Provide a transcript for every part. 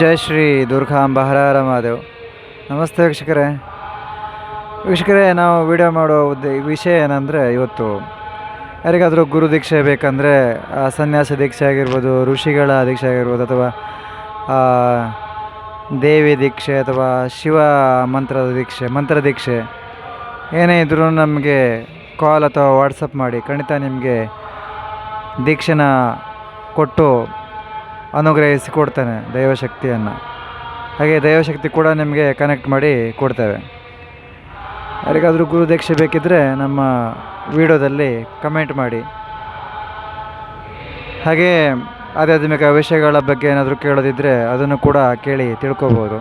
ಜೈ ಶ್ರೀ ದುರ್ಗಾಂಬ ಹರ ಮಹಾದೇವ್. ನಮಸ್ತೆ ವೀಕ್ಷಕರೇ. ವೀಕ್ಷಕರೇ, ನಾವು ವಿಡಿಯೋ ಮಾಡೋ ಉದ್ದ, ವಿಷಯ ಏನಂದರೆ ಇವತ್ತು ಯಾರಿಗಾದರೂ ಗುರು ದೀಕ್ಷೆ ಬೇಕಂದರೆ ಸನ್ಯಾಸ ದೀಕ್ಷೆ ಆಗಿರ್ಬೋದು, ಋಷಿಗಳ ದೀಕ್ಷೆ ಆಗಿರ್ಬೋದು, ಅಥವಾ ದೇವಿ ದೀಕ್ಷೆ, ಅಥವಾ ಶಿವ ಮಂತ್ರದ ದೀಕ್ಷೆ, ಮಂತ್ರ ದೀಕ್ಷೆ, ಏನೇ ಇದ್ರೂ ನಮಗೆ ಕಾಲ್ ಅಥವಾ ವಾಟ್ಸಪ್ ಮಾಡಿ, ಖಂಡಿತ ನಿಮಗೆ ದೀಕ್ಷೆನ ಕೊಟ್ಟು ಅನುಗ್ರಹಿಸಿ ಕೊಡ್ತೇನೆ ದೈವಶಕ್ತಿಯನ್ನು. ಹಾಗೆ ದೈವಶಕ್ತಿ ಕೂಡ ನಿಮಗೆ ಕನೆಕ್ಟ್ ಮಾಡಿ ಕೊಡ್ತೇವೆ. ಯಾರಿಗಾದರೂ ಗುರುದೀಕ್ಷೆ ಬೇಕಿದ್ದರೆ ನಮ್ಮ ವಿಡಿಯೋದಲ್ಲಿ ಕಮೆಂಟ್ ಮಾಡಿ. ಹಾಗೆ ಆಧ್ಯಾತ್ಮಿಕ ವಿಷಯಗಳ ಬಗ್ಗೆ ಏನಾದರೂ ಕೇಳೋದಿದ್ದರೆ ಅದನ್ನು ಕೂಡ ಕೇಳಿ ತಿಳ್ಕೊಬೋದು.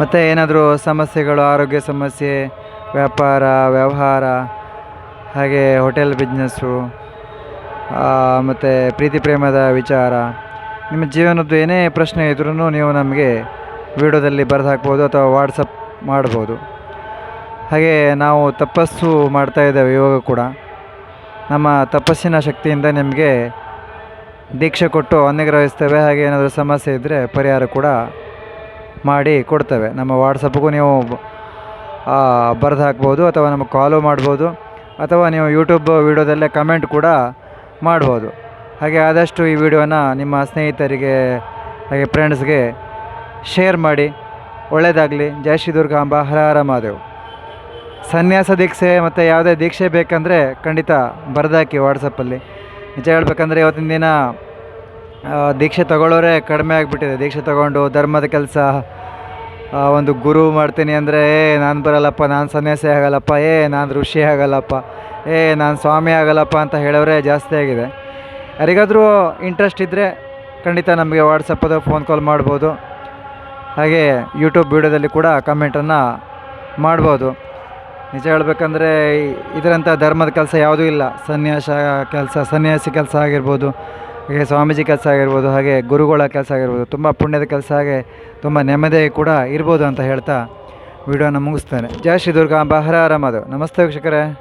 ಮತ್ತು ಏನಾದರೂ ಸಮಸ್ಯೆಗಳು, ಆರೋಗ್ಯ ಸಮಸ್ಯೆ, ವ್ಯಾಪಾರ, ವ್ಯವಹಾರ, ಹಾಗೆ ಹೋಟೆಲ್ ಬಿಸ್ನೆಸ್ಸು ಮತ್ತು ಪ್ರೀತಿ ಪ್ರೇಮದ ವಿಚಾರ. ನಿಮ್ಮ ಜೀವನದ್ದು ಏನೇ ಪ್ರಶ್ನೆ ಇದ್ರೂ ನೀವು ನಮಗೆ ವಿಡಿಯೋದಲ್ಲಿ ಬರೆದು ಹಾಕ್ಬೋದು ಅಥವಾ ವಾಟ್ಸಪ್ ಮಾಡ್ಬೋದು. ಹಾಗೆ ನಾವು ತಪಸ್ಸು ಮಾಡ್ತಾ ಇದ್ದೇವೆ ಇವಾಗ ಕೂಡ. ನಮ್ಮ ತಪಸ್ಸಿನ ಶಕ್ತಿಯಿಂದ ನಿಮಗೆ ದೀಕ್ಷೆ ಕೊಟ್ಟು ಅನುಗ್ರಹಿಸ್ತೇವೆ. ಹಾಗೆ ಏನಾದರೂ ಸಮಸ್ಯೆ ಇದ್ದರೆ ಪರಿಹಾರ ಕೂಡ ಮಾಡಿ ಕೊಡ್ತೇವೆ. ನಮ್ಮ ವಾಟ್ಸಪ್ಗೂ ನೀವು ಬರೆದು ಹಾಕ್ಬೋದು ಅಥವಾ ನಮಗೆ ಕಾಲು ಮಾಡ್ಬೋದು. ಅಥವಾ ನೀವು ಯೂಟ್ಯೂಬ್ ವೀಡಿಯೋದಲ್ಲೇ ಕಮೆಂಟ್ ಕೂಡ ಮಾಡ್ಬೋದು. ಹಾಗೆ ಆದಷ್ಟು ಈ ವಿಡಿಯೋನ ನಿಮ್ಮ ಸ್ನೇಹಿತರಿಗೆ, ಹಾಗೆ ಫ್ರೆಂಡ್ಸ್ಗೆ ಶೇರ್ ಮಾಡಿ. ಒಳ್ಳೆಯದಾಗಲಿ ಜಯ ಶ್ರೀ ದುರ್ಗಾಂಬ ಹರ ಹರ ಮಹಾದೇವ್. ಸನ್ಯಾಸ ದೀಕ್ಷೆ ಮತ್ತು ಯಾವುದೇ ದೀಕ್ಷೆ ಬೇಕಂದರೆ ಖಂಡಿತ ಬರೆದಾಕಿ ವಾಟ್ಸಪ್ಪಲ್ಲಿ ನಿಜ ಹೇಳ್ಬೇಕಂದ್ರೆ ಇವತ್ತಿನ ದಿನ ದೀಕ್ಷೆ ತಗೊಳ್ಳೋರೇ ಕಡಿಮೆ ಆಗಿಬಿಟ್ಟಿದೆ. ದೀಕ್ಷೆ ತಗೊಂಡು ಧರ್ಮದ ಕೆಲಸ ಒಂದು ಗುರು ಮಾಡ್ತೀನಿ ಅಂದರೆ, ಏ, ನಾನು ಬರಲ್ಲಪ್ಪ. ನಾನು ಸನ್ಯಾಸಿ ಆಗಲ್ಲಪ್ಪ. ಏ, ನಾನು ಋಷಿ ಆಗಲ್ಲಪ್ಪ. ಏ, ನಾನು ಸ್ವಾಮಿ ಆಗಲ್ಲಪ್ಪ ಅಂತ ಹೇಳೋರೇ ಜಾಸ್ತಿ ಆಗಿದೆ. ಯಾರಿಗಾದರೂ ಇಂಟ್ರೆಸ್ಟ್ ಇದ್ದರೆ ಖಂಡಿತ ನಮಗೆ ವಾಟ್ಸಪ್ ಅಥವಾ ಫೋನ್ ಕಾಲ್ ಮಾಡ್ಬೋದು. ಹಾಗೆ ಯೂಟ್ಯೂಬ್ ವೀಡಿಯೋದಲ್ಲಿ ಕೂಡ ಕಮೆಂಟನ್ನು ಮಾಡ್ಬೋದು. ನಿಜ ಹೇಳ್ಬೇಕಂದ್ರೆ ಇದರಂಥ ಧರ್ಮದ ಕೆಲಸ ಯಾವುದೂ ಇಲ್ಲ. ಸನ್ಯಾಸ ಕೆಲಸ, ಸನ್ಯಾಸಿ ಕೆಲಸ ಆಗಿರ್ಬೋದು, ಹಾಗೆ ಸ್ವಾಮೀಜಿ ಕೆಲಸ ಆಗಿರ್ಬೋದು, ಹಾಗೆ ಗುರುಗಳ ಕೆಲಸ ಆಗಿರ್ಬೋದು, ತುಂಬ ಪುಣ್ಯದ ಕೆಲಸ, ಹಾಗೆ ತುಂಬ ನೆಮ್ಮದಿ ಕೂಡ ಇರ್ಬೋದು ಅಂತ ಹೇಳ್ತಾ ವಿಡಿಯೋನ ಮುಗಿಸ್ತೇನೆ. ಜಯ ಶ್ರೀ ದುರ್ಗಾಂಬ ಹರ ಆರಾಮದು ನಮಸ್ತೆ ವೀಕ್ಷಕರೇ.